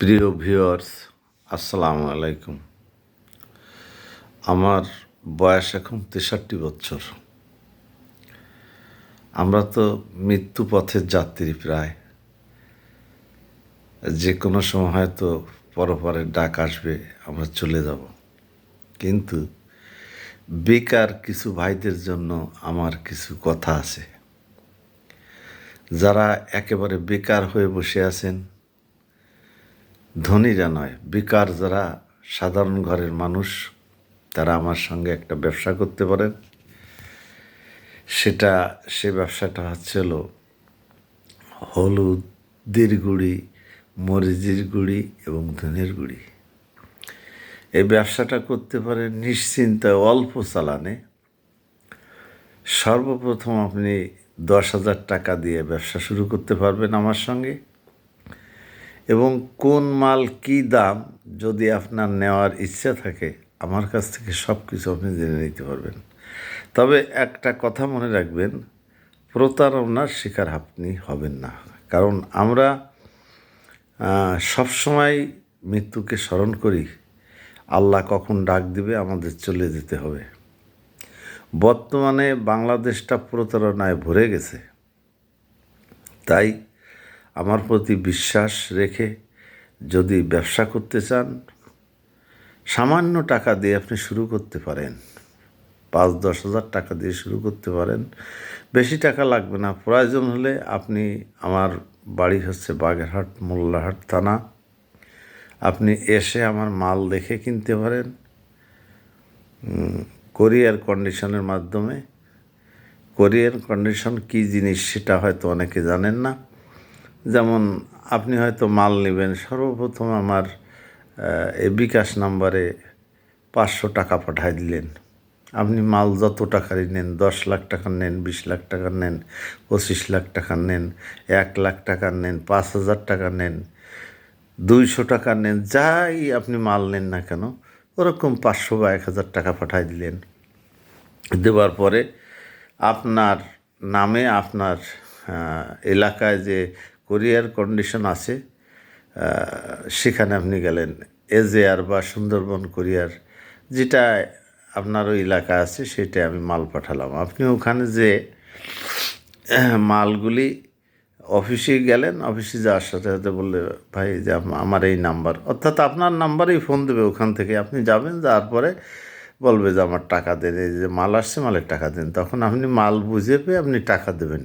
প্রিয় ভিউয়ার্স, আসসালামু আলাইকুম। আমার বয়স এখন তেষট্টি বছর। আমরা তো মৃত্যু পথের যাত্রী প্রায়। যে কোনো সময় হয়তো পরপরের ডাক আসবে, আমরা চলে যাব। কিন্তু বেকার কিছু ভাইদের জন্য আমার কিছু কথা আছে। যারা একেবারে বেকার হয়ে বসে আছেন ধনীরা নয়, বেকার যারা সাধারণ ঘরের মানুষ, তারা আমার সঙ্গে একটা ব্যবসা করতে পারেন সেটা, সে ব্যবসাটা হচ্ছে হলো হলুদের গুঁড়ি, মরিচের গুঁড়ি এবং ধনের গুঁড়ি। এই ব্যবসাটা করতে পারেন নিশ্চিন্তায় অল্প চালানে। সর্বপ্রথম আপনি দশ হাজার টাকা দিয়ে ব্যবসা শুরু করতে পারবেন আমার সঙ্গে। এবং কোন মাল কী দাম যদি আপনার নেওয়ার ইচ্ছা থাকে, আমার কাছ থেকে সব কিছু আপনি জেনে নিতে পারবেন। তবে একটা কথা মনে রাখবেন প্রতারণার শিকার আপনি হবেন না। কারণ আমরা সবসময় মৃত্যুকে স্মরণ করি, আল্লাহ কখন ডাক দিবে আমাদের চলে যেতে হবে। বর্তমানে বাংলাদেশটা প্রতারণায় ভরে গেছে। তাই আমার প্রতি বিশ্বাস রেখে যদি ব্যবসা করতে চান, সামান্য টাকা দিয়ে আপনি শুরু করতে পারেন। পাঁচ, দশ হাজার টাকা দিয়ে শুরু করতে পারেন। বেশি টাকা লাগবে না। প্রয়োজন হলে আপনি আমার বাড়ি হচ্ছে বাগেরহাট মোল্লাহাট থানা। আপনি এসে আমার মাল দেখে কিনতে পারেন। কোরিয়ার কন্ডিশনের মাধ্যমে। কোরিয়ার কন্ডিশন কী জিনিস সেটা হয়তো অনেকে জানেন না। যেমন আপনি হয়তো মাল নেবেন, সর্বপ্রথম আমার এই বিকাশ নাম্বারে পাঁচশো টাকা পাঠাই দিলেন। আপনি মাল যত টাকারই নেন, দশ লাখ টাকার নেন, বিশ লাখ টাকার নেন, পঁচিশ লাখ টাকার নেন, এক লাখ টাকার নেন, পাঁচ হাজার টাকা নেন, দুইশো টাকা নেন, যাই আপনি মাল নেন না কেন, ওরকম পাঁচশো বা এক হাজার টাকা পাঠাই দিলেন। দেওয়ার পরে আপনার নামে আপনার এলাকায় যে কোরিয়ার কন্ডিশন আছে সেখানে আপনি গেলেন। এজেআর বা সুন্দরবন কোরিয়ার যেটা আপনার ওই এলাকা আছে, সেটা আমি মাল পাঠালাম। আপনি ওখানে যে, মালগুলি অফিসে গেলেন, অফিসে যাওয়ার সাথে সাথে বললে, ভাই যে আমার এই নাম্বার। অর্থাৎ আপনার নাম্বারেই ফোন দেবে ওখান থেকে। আপনি যাবেন, যাওয়ার পরে বলবে যে, আমার টাকা দেন। এই যে মাল আসছে, মালের টাকা দেন। তখন আপনি মাল বুঝে পেয়ে আপনি টাকা দেবেন।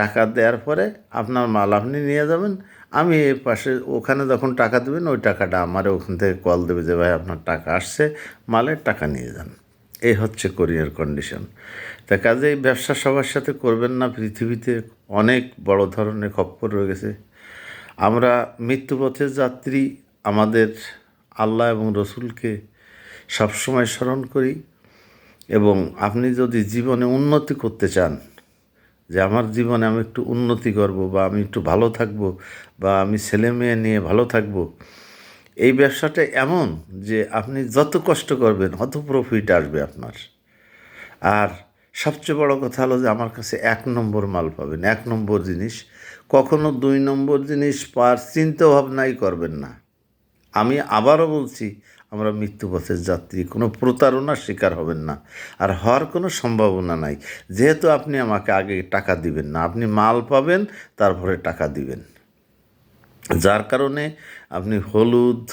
টাকা দেওয়ার পরে আপনার মাল আপনি নিয়ে যাবেন। আমি এই পাশে ওখানে যখন টাকা দেবেন, ওই টাকাটা আমার ওখান থেকে কল দেবে যে, ভাই, আপনার টাকা আসছে, মালের টাকা নিয়ে যান। এই হচ্ছে কোরিয়ার কন্ডিশন তা কাজে ব্যবসা সবার সাথে করবেন না। পৃথিবীতে অনেক বড় ধরনের খপ্পর রয়ে গেছে। আমরা মৃত্যুপথের যাত্রী, আমাদের আল্লাহ এবং রসুলকে সবসময় স্মরণ করি এবং আপনি যদি জীবনে উন্নতি করতে চান যে আমার জীবনে আমি একটু উন্নতি করব বা আমি একটু ভালো থাকব বা আমি ছেলে মেয়ে নিয়ে ভালো থাকব। এই ব্যবসাটা এমন যে আপনি যত কষ্ট করবেন, অত প্রফিট আসবে আপনার। আর সবচেয়ে বড় কথা হলো যে আমার কাছে এক নম্বর মাল পাবেন। এক নম্বর জিনিস, কখনো দুই নম্বর জিনিস পার চিন্তা ভাবনাই করবেন না। আমি আবারও বলছি আমরা মৃত্যুপথের যাত্রী, কোনো প্রতারণার শিকার হবেন না। আর হওয়ার কোনো সম্ভাবনা নাই। যেহেতু আপনি আমাকে আগে টাকা দিবেন না, আপনি মাল পাবেন, তারপরে টাকা দিবেন। যার কারণে আপনি হলুদ,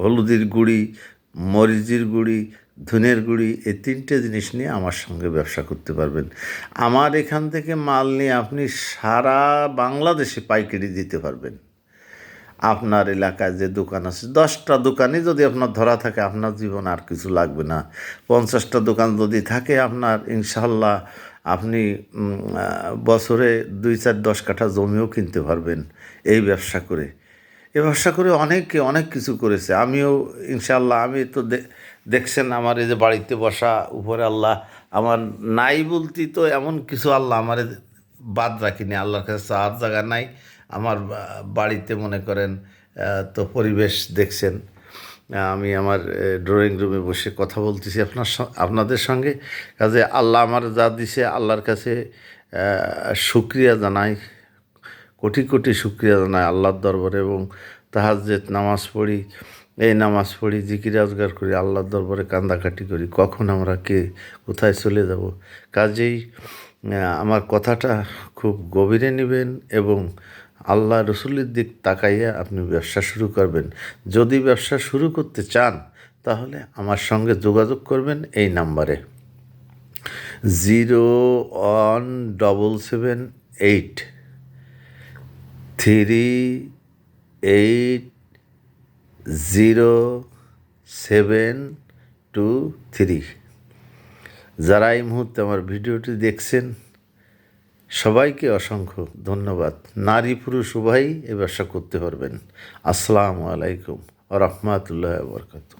হলুদের গুঁড়ি, মরিচের গুঁড়ি, ধনের গুঁড়ি এই তিনটে জিনিস নিয়ে আমার সঙ্গে ব্যবসা করতে পারবেন। আমার এখান থেকে মাল নিয়ে আপনি সারা বাংলাদেশে পাইকারি দিতে পারবেন। আপনার এলাকায় যে দোকান আছে, দশটা দোকানই যদি আপনার ধরা থাকে, আপনার জীবন আর কিছু লাগবে না। পঞ্চাশটা দোকান যদি থাকে আপনার ইনশাল্লাহ আপনি বছরে দুই চার দশ কাঠা জমিও কিনতে পারবেন এই ব্যবসা করে। এই ব্যবসা করে অনেকে অনেক কিছু করেছে। আমিও ইনশাল্লাহ আমি তো দেখছেন আমার এই যে বাড়িতে বসা উপরে আল্লাহ, আমার নাই বলতেই তো এমন কিছু আল্লাহ আমার বাদ রাখিনি। আল্লাহর কাছে চার জায়গা নাই। আমার বাড়িতে মনে করেন তো পরিবেশ দেখছেন আমি আমার ড্রয়িং রুমে বসে কথা বলতেছি আপনার আপনাদের সঙ্গে। কাজে আল্লাহ আমার যা দিছে আল্লাহর কাছে শুক্রিয়া জানাই, কোটি কোটি শুক্রিয়া জানাই আল্লাহর দরবারে এবং তাহাজ্জেদ নামাজ পড়ি, এই নামাজ পড়ি, জিকির রোজগার করি, আল্লাহর দরবারে কান্দাকাটি করি, কখন আমরা কে কোথায় চলে যাব। কাজেই আমার কথাটা খুব গভীরে নেবেন এবং আল্লাহ রসুলের দিক তাকাইয়া আপনি ব্যবসা শুরু করবেন। যদি ব্যবসা শুরু করতে চান, তাহলে আমার সঙ্গে যোগাযোগ করবেন এই নাম্বারে। Zero one double seven eight three eight zero seven two three. যারা এই মুহূর্তে আমার ভিডিওটি দেখছেন সবাইকে অসংখ্য ধন্যবাদ। নারী পুরুষ উভয়ই এ ব্যবসা করতে পারবেন। আসসালামু আলাইকুম রহমতুল্লাহ বরকাতু